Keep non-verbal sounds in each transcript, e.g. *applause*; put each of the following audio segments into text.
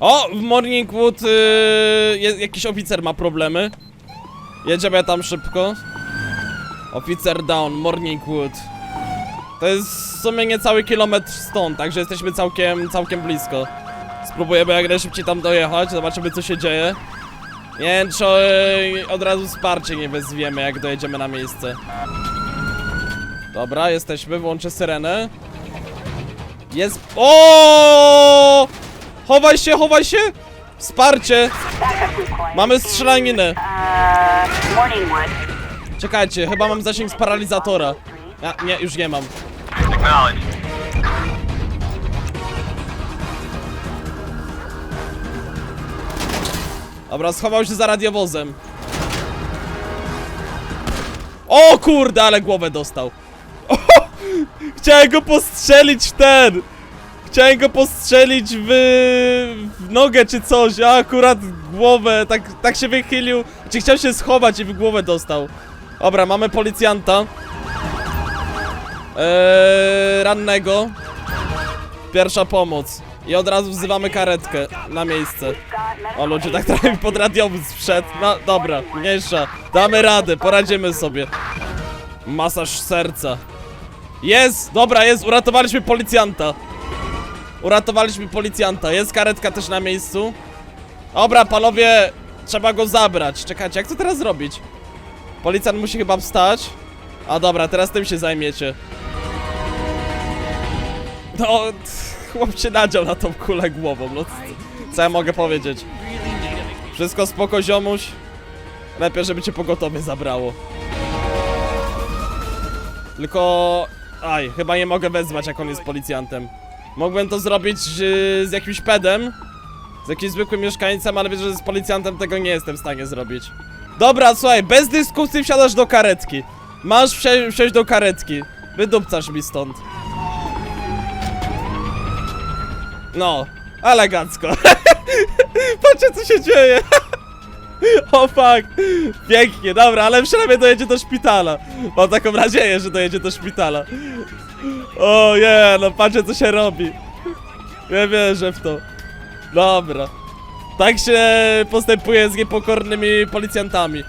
O, w Morningwood je- jakiś oficer ma problemy. Jedziemy tam szybko. Oficer down, Morningwood. To jest w sumie niecały kilometr stąd, także jesteśmy całkiem, całkiem blisko. Spróbujemy jak najszybciej tam dojechać, zobaczymy co się dzieje. Nie wiem, czy yy, od razu wsparcie nie wezwiemy, jak dojedziemy na miejsce. Dobra, jesteśmy, włączę syrenę. Jest... O! Chowaj się, chowaj się! Wsparcie! Mamy strzelaninę. Czekajcie, chyba mam zasięg z paralizatora. Ja, nie, już nie mam. Dobra, schował się za radiowozem. O kurde, ale głowę dostał. *laughs* Chciałem go postrzelić w ten. Chciałem go postrzelić w, w nogę czy coś, a akurat głowę, tak, tak się wychylił. Czy chciał się schować i w głowę dostał. Dobra, mamy policjanta. Eee, rannego. Pierwsza pomoc. I od razu wzywamy karetkę na miejsce. O ludzie, tak trochę pod radiowóz wszedł. No dobra, mniejsza. Damy radę, poradzimy sobie. Masaż serca. Jest! Dobra, jest, uratowaliśmy policjanta. Uratowaliśmy policjanta. Jest karetka też na miejscu. Dobra, panowie, trzeba go zabrać. Czekajcie, jak to teraz zrobić? Policjant musi chyba wstać. A dobra, teraz tym się zajmiecie. No, chłop się nadział na tą kulę głową, no co ja mogę powiedzieć? Wszystko spoko, ziomuś. Lepiej, żeby cię pogotowie zabrało. Tylko... Aj, chyba nie mogę wezwać, jak on jest policjantem. Mógłbym to zrobić yy, z jakimś pedem, z jakimś zwykłym mieszkańcem, ale wiesz, że z policjantem tego nie jestem w stanie zrobić. Dobra, słuchaj, bez dyskusji wsiadasz do karetki. Masz wsi wsiąść do karetki. Wydupcasz mi stąd. No, elegancko. *laughs* Patrzcie co się dzieje. *laughs* o fuck. Pięknie, dobra, ale przynajmniej dojedzie do szpitala. Mam taką nadzieję, że dojedzie do szpitala. O nie, no patrzcie co się robi. Nie wierzę w to. Dobra. Tak się postępuje z niepokornymi policjantami.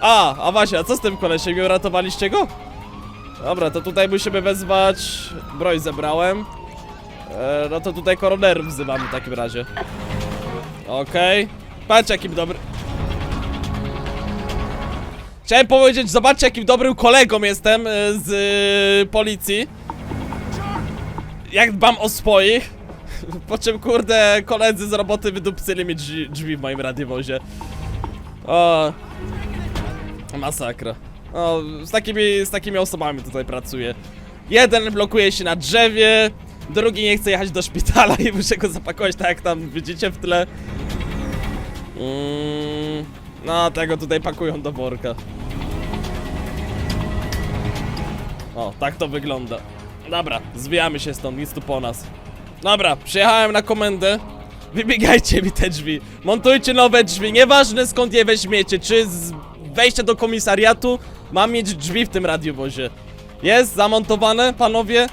A, a właśnie, a co z tym kolesiem? Uratowaliście go? Dobra, to tutaj musimy wezwać... Broń zebrałem. E, no to tutaj koronerów wzywamy w takim razie. Okej. Patrz jakim dobry... Chciałem powiedzieć, zobaczcie jakim dobrym kolegą jestem e, z e, policji. Jak dbam o swoich. Po czym kurde koledzy z roboty wydupcyli mi drzwi, drzwi w moim radiowozie. O. Masakra. O, z takimi, z takimi osobami tutaj pracuję. Jeden blokuje się na drzewie, drugi nie chce jechać do szpitala *laughs* i muszę go zapakować tak jak tam widzicie w tle. Mm, no, tego tutaj pakują do worka. O, tak to wygląda. Dobra, zwijamy się stąd, nic tu po nas. Dobra, przyjechałem na komendę. Wybiegajcie mi te drzwi. Montujcie nowe drzwi. Nieważne skąd je weźmiecie. Czy z wejścia do komisariatu mam mieć drzwi w tym radiowozie. Jest zamontowane, panowie?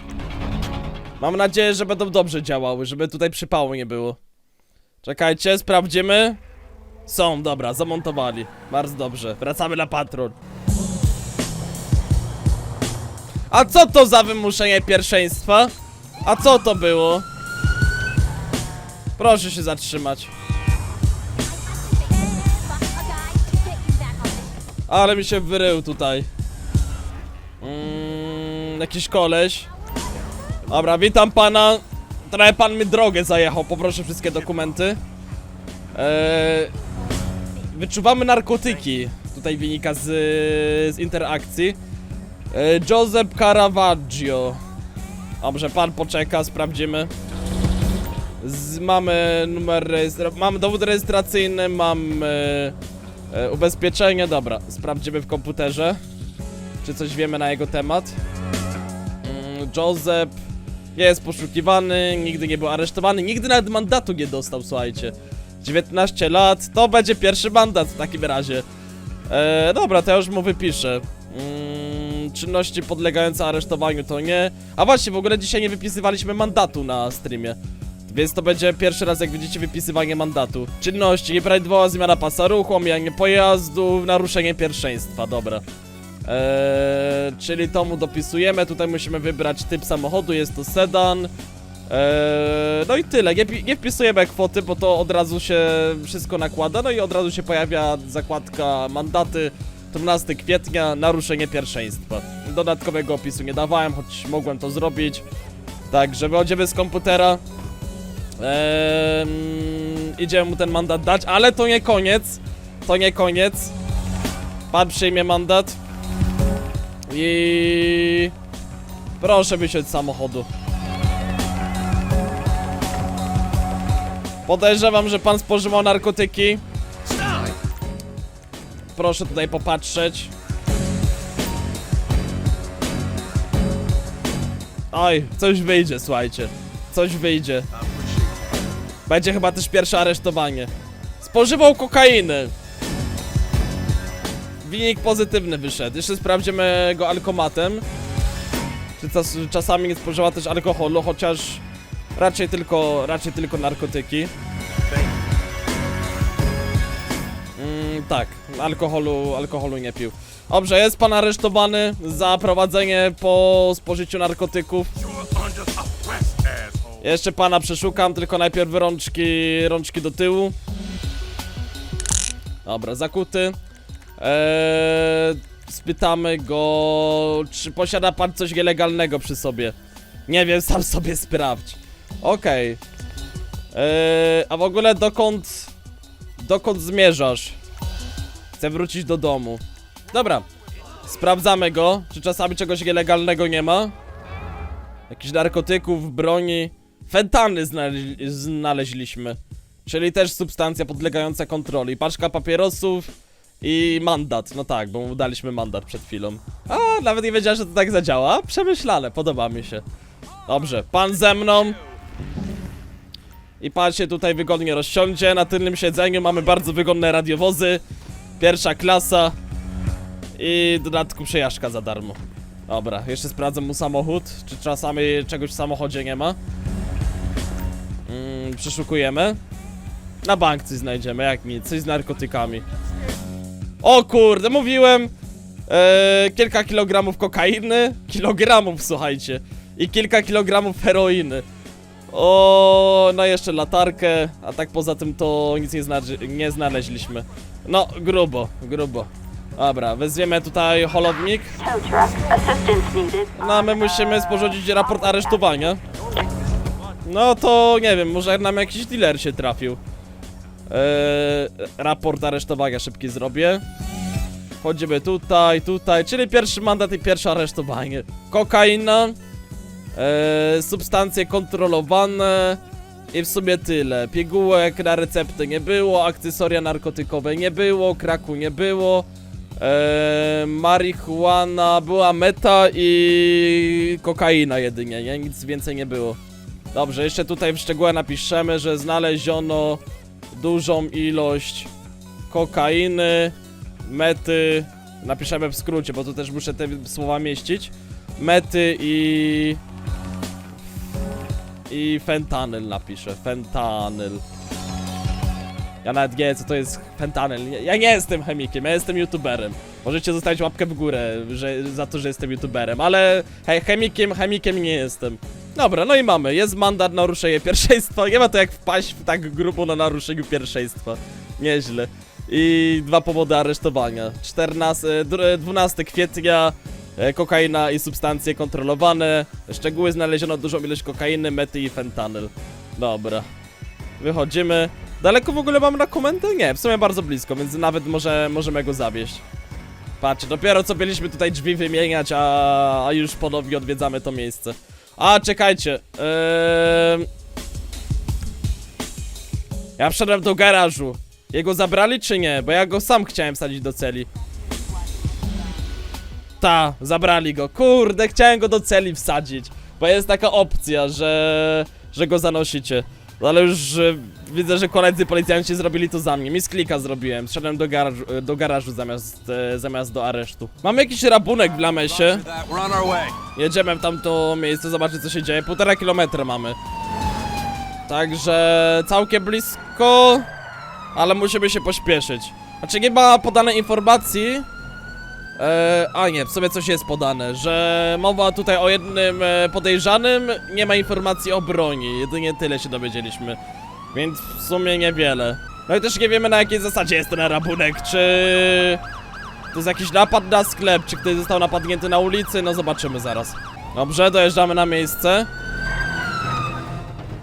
Mam nadzieję, że będą dobrze działały, żeby tutaj przypału nie było. Czekajcie, sprawdzimy. Są, dobra, zamontowali. Bardzo dobrze. Wracamy na patrol. A co to za wymuszenie pierwszeństwa? A co to było? Proszę się zatrzymać. Ale mi się wyrył tutaj. Mm, jakiś koleś. Dobra, witam pana. Trochę pan mi drogę zajechał, poproszę wszystkie dokumenty. Eee, wyczuwamy narkotyki. Tutaj wynika z, z interakcji. Eee, Joseph Caravaggio. Dobrze, pan poczeka, sprawdzimy. Z, mamy numer rejestra- mamy dowód rejestracyjny, mamy e, ubezpieczenie, dobra, sprawdzimy w komputerze, czy coś wiemy na jego temat. Mm, Joseph jest poszukiwany, nigdy nie był aresztowany, nigdy nawet mandatu nie dostał, słuchajcie. 19 lat, to będzie pierwszy mandat w takim razie. E, dobra, to ja już mu wypiszę. Czynności podlegające aresztowaniu to nie. A właśnie, w ogóle dzisiaj nie wypisywaliśmy mandatu na streamie. Więc to będzie pierwszy raz, jak widzicie, wypisywanie mandatu. Czynności, nieprawidłowa zmiana pasa ruchu, omijanie pojazdu, naruszenie pierwszeństwa, dobra. Eee, czyli to mu dopisujemy, tutaj musimy wybrać typ samochodu, jest to sedan. Eee, no i tyle, nie, nie wpisujemy kwoty, bo to od razu się wszystko nakłada, no i od razu się pojawia zakładka mandaty 13 kwietnia, naruszenie pierwszeństwa. Dodatkowego opisu nie dawałem, choć mogłem to zrobić. Także wychodzimy z komputera. Idziemy mu ten mandat dać, ale to nie koniec. To nie koniec. Pan przyjmie mandat. I... Proszę wysiąść z samochodu. Podejrzewam, że pan spożywał narkotyki. Proszę tutaj popatrzeć. Oj, coś wyjdzie, słuchajcie. Coś wyjdzie. Będzie chyba też pierwsze aresztowanie. Spożywał kokainy. Wynik pozytywny wyszedł. Jeszcze sprawdzimy go alkomatem. Czy czas, czasami nie spożywa też alkoholu, chociaż raczej tylko, raczej tylko narkotyki. Tak, alkoholu, alkoholu nie pił. Dobrze, jest pan aresztowany za prowadzenie po spożyciu narkotyków. Jeszcze pana przeszukam, tylko najpierw rączki, rączki do tyłu. Dobra, zakuty. Eee, spytamy go, czy posiada pan coś nielegalnego przy sobie. Nie wiem, sam sobie sprawdź. Okej. Eee, a w ogóle dokąd, dokąd zmierzasz? Chcę wrócić do domu. Dobra, sprawdzamy go, czy czasami czegoś nielegalnego nie ma. Jakichś narkotyków, broni. Fentany znale znaleźliśmy. Czyli też substancja podlegająca kontroli. Paczka papierosów i mandat. No tak, bo mu daliśmy mandat przed chwilą. A, nawet nie wiedziałem, że to tak zadziała. Przemyślane, podoba mi się. Dobrze, pan ze mną. I pan się tutaj wygodnie rozsiądzie. Na tylnym siedzeniu mamy bardzo wygodne radiowozy. Pierwsza klasa. I w dodatku przejażdżka za darmo. Dobra, jeszcze sprawdzę mu samochód. Czy czasami czegoś w samochodzie nie ma? Mm, przeszukujemy. Na bank coś znajdziemy, jak nic, coś z narkotykami. O kurde, mówiłem! Eee, kilka kilogramów kokainy, kilogramów, słuchajcie. I kilka kilogramów heroiny. O, no jeszcze latarkę, a tak poza tym to nic nie, znaczy, nie znaleźliśmy. No, grubo, grubo. Dobra, wezwiemy tutaj holownik. Needed. No, a my musimy sporządzić raport aresztowania. No to nie wiem, może nam jakiś dealer się trafił. Eee, raport aresztowania szybki zrobię. Wchodzimy tutaj, tutaj, czyli pierwszy mandat i pierwsze aresztowanie. Kokaina, eee, substancje kontrolowane i w sumie tyle. Pigułek na recepty nie było, akcesoria narkotykowe nie było, kraku nie było. Eee, marihuana, była meta i kokaina jedynie, nie? Nic więcej nie było. Dobrze, jeszcze tutaj w szczegółach napiszemy, że znaleziono dużą ilość kokainy, mety, napiszemy w skrócie, bo tu też muszę te słowa mieścić, mety i... i fentanyl napiszę, fentanyl. Ja nawet nie wiem co to jest fentanyl, ja, nie jestem chemikiem, ja jestem youtuberem. Możecie zostawić łapkę w górę że, za to, że jestem youtuberem, ale he, chemikiem, chemikiem nie jestem. Dobra, no i mamy, jest mandat na naruszenie pierwszeństwa, nie ma to jak wpaść tak grubo na naruszeniu pierwszeństwa. Nieźle. I dwa powody aresztowania. 14, e, dr- 12 kwietnia, kokaina i substancje kontrolowane. Szczegóły znaleziono dużą ilość kokainy, mety i fentanyl. Dobra. Wychodzimy. Daleko w ogóle mam na komendę? Nie, w sumie bardzo blisko, więc nawet może, możemy go zawieść. Patrzcie, dopiero co byliśmy tutaj drzwi wymieniać, a, a już ponownie odwiedzamy to miejsce. A, czekajcie. Eee... Ja wszedłem do garażu. Jego zabrali czy nie? Bo ja go sam chciałem wsadzić do celi. Ta, zabrali go. Kurde, chciałem go do celi wsadzić. Bo jest taka opcja, że, że go zanosicie. No Ale już widzę, że koledzy policjanci zrobili to za mnie. Mi z klika zrobiłem. Szedłem do garażu, do garażu zamiast, e, zamiast do aresztu. Mamy jakiś rabunek w lamesie. Jedziemy w tamto miejsce, zobaczyć co się dzieje. Półtora kilometra mamy. Także całkiem blisko, ale musimy się pośpieszyć. Znaczy nie ma podane informacji. E, a nie, w sobie coś jest podane, że mowa tutaj o jednym e, podejrzanym, nie ma informacji o broni, jedynie tyle się dowiedzieliśmy. Więc w sumie niewiele. No i też nie wiemy na jakiej zasadzie jest ten rabunek, czy to jest jakiś napad na sklep, czy ktoś został napadnięty na ulicy, no zobaczymy zaraz. Dobrze, dojeżdżamy na miejsce.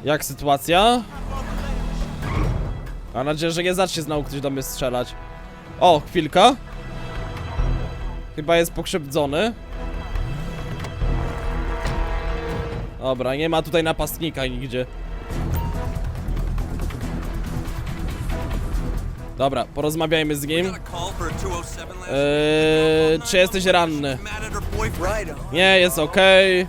Jak sytuacja? Mam nadzieję, że nie zacznie znowu ktoś do mnie strzelać. O, chwilka. Chyba jest pokrzywdzony. Dobra, nie ma tutaj napastnika nigdzie. Dobra, porozmawiajmy z nim. Eee, czy jesteś ranny? Nie, jest okej.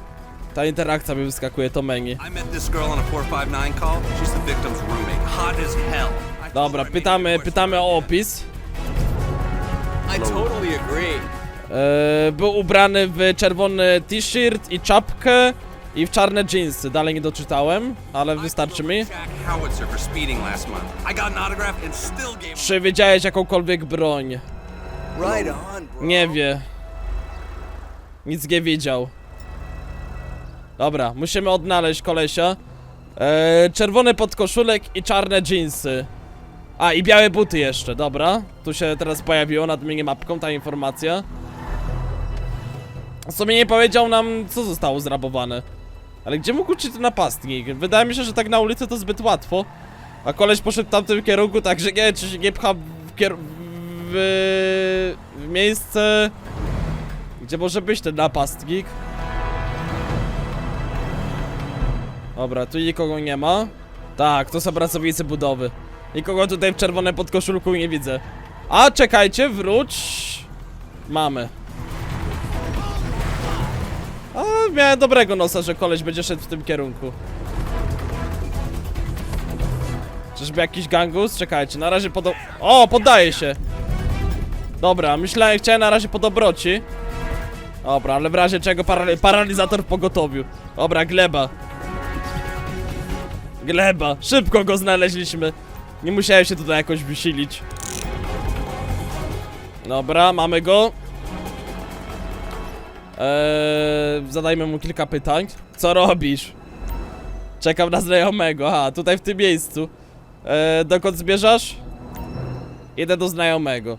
Ta interakcja mi wyskakuje, to menu. I met this girl on a 459 call. She's the victim's roommate. Hot as hell. I told Dobra, pytamy, pytamy o opis. I totally agree. Eee, był ubrany w czerwony t-shirt i czapkę i w czarne jeansy. Dalej nie doczytałem, ale wystarczy mi. Czy wiedziałeś jakąkolwiek broń? Nie wie. Nic nie widział. Dobra, musimy odnaleźć kolesia. Eee, czerwony podkoszulek i czarne jeansy. A, i białe buty jeszcze, dobra. Tu się teraz pojawiło nad minimapką ta informacja. W sumie nie powiedział nam, co zostało zrabowane. Ale gdzie mógł uczyć ten napastnik? Wydaje mi się, że tak na ulicy to zbyt łatwo. A koleś poszedł w tamtym kierunku, także nie czy się nie pcha w, kier- w, w miejsce, gdzie może być ten napastnik. Dobra, tu nikogo nie ma. Tak, to są pracownicy budowy. Nikogo tutaj w czerwonym podkoszulku nie widzę. A, czekajcie, wróć. Mamy. Miałem dobrego nosa, że koleś będzie szedł w tym kierunku. Czyżby jakiś gangus? Czekajcie, na razie podo... O, poddaje się! Dobra, myślałem, chciałem na razie po dobroci. Dobra, ale w razie czego para paralizator w pogotowiu. Dobra, gleba. Gleba, szybko go znaleźliśmy. Nie musiałem się tutaj jakoś wysilić. Dobra, mamy go. Eee, zadajmy mu kilka pytań. Co robisz? Czekam na znajomego. Aha, tutaj w tym miejscu. Eee, dokąd zmierzasz? Idę do znajomego.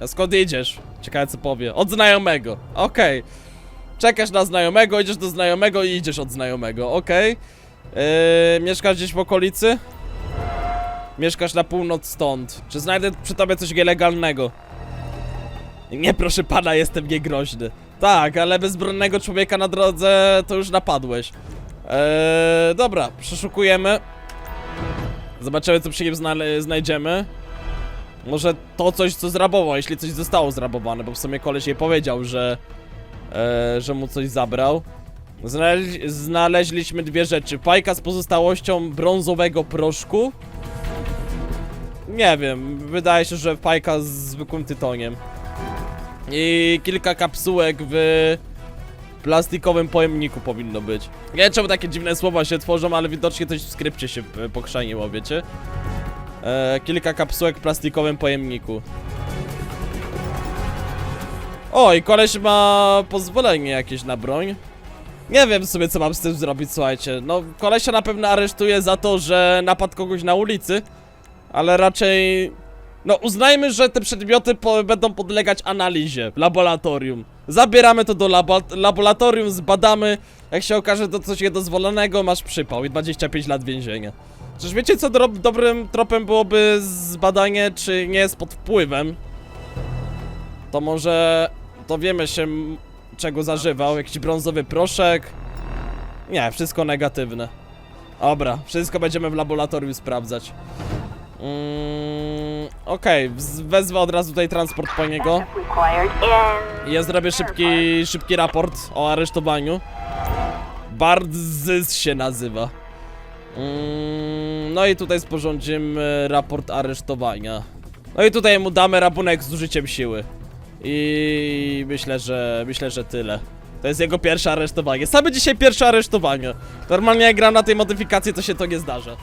A skąd idziesz? Ciekawe co powie. Od znajomego. Okej. Czekasz na znajomego, idziesz do znajomego i idziesz od znajomego. Okej. Eee, mieszkasz gdzieś w okolicy? Mieszkasz na północ stąd. Czy znajdę przy tobie coś nielegalnego? Nie, proszę pana, jestem niegroźny. Tak, ale bezbronnego człowieka na drodze to już napadłeś. Eee, dobra, przeszukujemy. Zobaczymy, co przy nim znajdziemy. Może to coś, co zrabował, jeśli coś zostało zrabowane, bo w sumie koleś jej powiedział, że... E, że mu coś zabrał. Znaleźli, znaleźliśmy dwie rzeczy. Fajka z pozostałością brązowego proszku. Nie wiem, wydaje się, że fajka z zwykłym tytoniem. I kilka kapsułek w plastikowym pojemniku powinno być. Nie wiem czemu takie dziwne słowa się tworzą, ale widocznie coś w skrypcie się e, pokrzaniło, wiecie? E, kilka kapsułek w plastikowym pojemniku. O, i koleś ma pozwolenie jakieś na broń. Nie wiem sobie co mam z tym zrobić, słuchajcie. No, kolesia na pewno aresztuje za to, że napadł kogoś na ulicy. Ale raczej... No, uznajmy, że te przedmioty po będą podlegać analizie w laboratorium. Zabieramy to do labo laboratorium, zbadamy. Jak się okaże to coś niedozwolonego, masz przypał i 25 lat więzienia. Czyż wiecie co dro- dobrym tropem byłoby zbadanie, czy nie jest pod wpływem? To może dowiemy się czego zażywał, jakiś brązowy proszek? Nie, wszystko negatywne. Dobra, wszystko będziemy w laboratorium sprawdzać. Mm, Okej, wz- wezwę od razu tutaj transport po niego. Ja zrobię szybki, szybki raport o aresztowaniu. Bardzys się nazywa. Mm, no i tutaj sporządzimy raport aresztowania. No i tutaj mu damy rabunek z użyciem siły. I myślę, że myślę, że tyle. To jest jego pierwsze aresztowanie. Same dzisiaj pierwsze aresztowanie. Normalnie jak gram na tej modyfikacji, to się to nie zdarza.